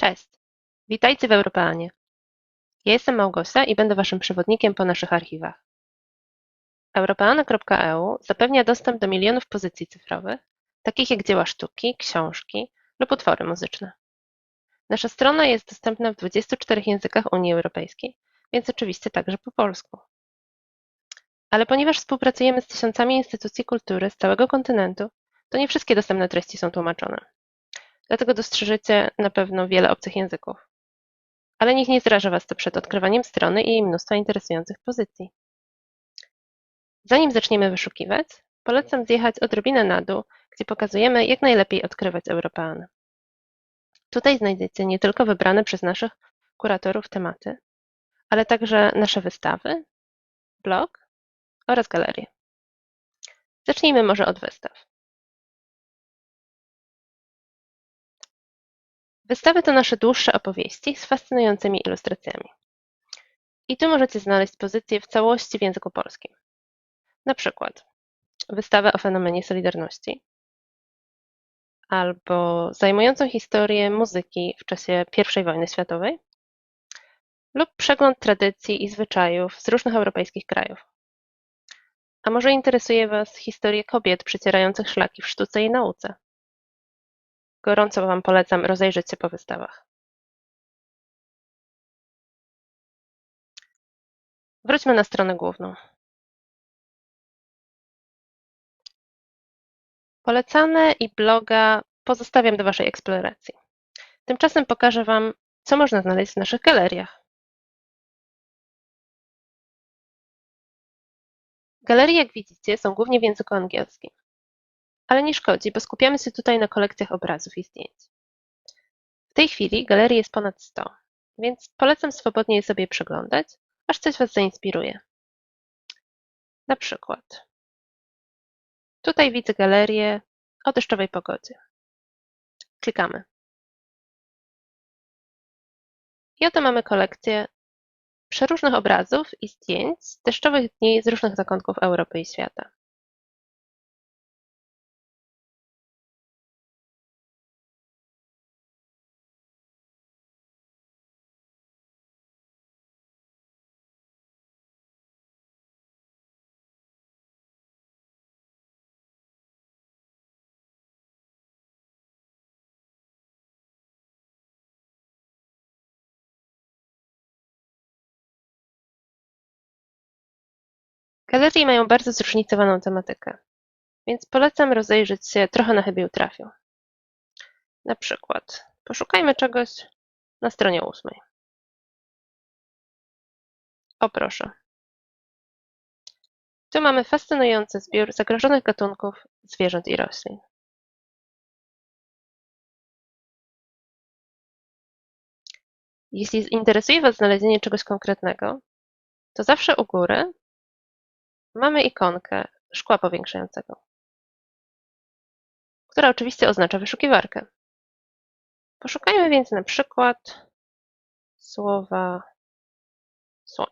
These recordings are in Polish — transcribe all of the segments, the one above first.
Cześć, witajcie w Europeanie. Ja jestem Małgosia i będę Waszym przewodnikiem po naszych archiwach. Europeana.eu zapewnia dostęp do milionów pozycji cyfrowych, takich jak dzieła sztuki, książki lub utwory muzyczne. Nasza strona jest dostępna w 24 językach Unii Europejskiej, więc oczywiście także po polsku. Ale ponieważ współpracujemy z tysiącami instytucji kultury z całego kontynentu, to nie wszystkie dostępne treści są tłumaczone. Dlatego dostrzeżycie na pewno wiele obcych języków. Ale niech nie zraża Was to przed odkrywaniem strony i jej mnóstwa interesujących pozycji. Zanim zaczniemy wyszukiwać, polecam zjechać odrobinę na dół, gdzie pokazujemy, jak najlepiej odkrywać Europeanę. Tutaj znajdziecie nie tylko wybrane przez naszych kuratorów tematy, ale także nasze wystawy, blog oraz galerie. Zacznijmy może od wystaw. Wystawy to nasze dłuższe opowieści z fascynującymi ilustracjami. I tu możecie znaleźć pozycje w całości w języku polskim. Na przykład wystawę o fenomenie Solidarności, albo zajmującą historię muzyki w czasie I wojny światowej, lub przegląd tradycji i zwyczajów z różnych europejskich krajów. A może interesuje Was historia kobiet przecierających szlaki w sztuce i nauce? Gorąco Wam polecam rozejrzeć się po wystawach. Wróćmy na stronę główną. Polecane i bloga pozostawiam do Waszej eksploracji. Tymczasem pokażę Wam, co można znaleźć w naszych galeriach. Galerie, jak widzicie, są głównie w języku angielskim. Ale nie szkodzi, bo skupiamy się tutaj na kolekcjach obrazów i zdjęć. W tej chwili galerii jest ponad 100, więc polecam swobodnie je sobie przeglądać, aż coś Was zainspiruje. Na przykład tutaj widzę galerię o deszczowej pogodzie. Klikamy. I oto mamy kolekcję przeróżnych obrazów i zdjęć z deszczowych dni z różnych zakątków Europy i świata. Galerie mają bardzo zróżnicowaną tematykę, więc polecam rozejrzeć się trochę na chybił trafił. Na przykład poszukajmy czegoś na stronie ósmej. O proszę. Tu mamy fascynujący zbiór zagrożonych gatunków zwierząt i roślin. Jeśli interesuje Was znalezienie czegoś konkretnego, to zawsze u góry mamy ikonkę szkła powiększającego, która oczywiście oznacza wyszukiwarkę. Poszukajmy więc na przykład słowa słoń.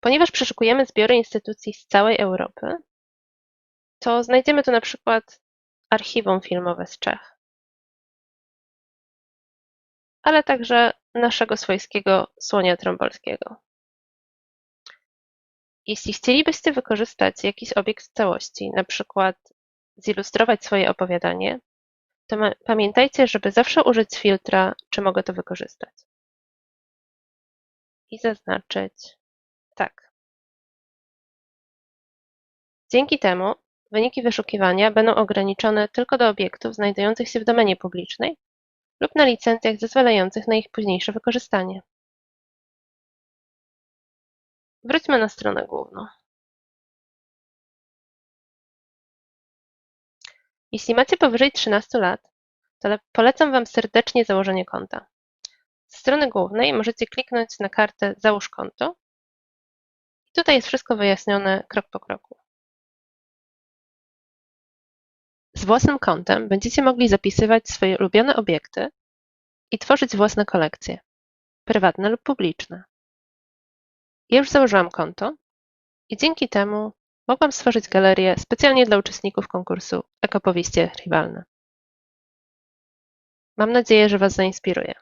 Ponieważ przeszukujemy zbiory instytucji z całej Europy, to znajdziemy tu na przykład archiwum filmowe z Czech, ale także naszego swojskiego słonia trombolskiego. Jeśli chcielibyście wykorzystać jakiś obiekt w całości, na przykład zilustrować swoje opowiadanie, to pamiętajcie, żeby zawsze użyć filtra, czy mogę to wykorzystać. I zaznaczyć tak. Dzięki temu wyniki wyszukiwania będą ograniczone tylko do obiektów znajdujących się w domenie publicznej lub na licencjach zezwalających na ich późniejsze wykorzystanie. Wróćmy na stronę główną. Jeśli macie powyżej 13 lat, to polecam Wam serdecznie założenie konta. Z strony głównej możecie kliknąć na kartę Załóż konto i tutaj jest wszystko wyjaśnione krok po kroku. Z własnym kontem będziecie mogli zapisywać swoje ulubione obiekty i tworzyć własne kolekcje, prywatne lub publiczne. Ja już założyłam konto i dzięki temu mogłam stworzyć galerię specjalnie dla uczestników konkursu Ekopowieści archiwalne. Mam nadzieję, że Was zainspiruje.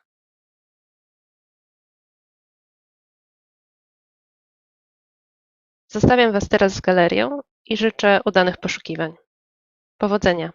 Zostawiam Was teraz z galerią i życzę udanych poszukiwań. Powodzenia!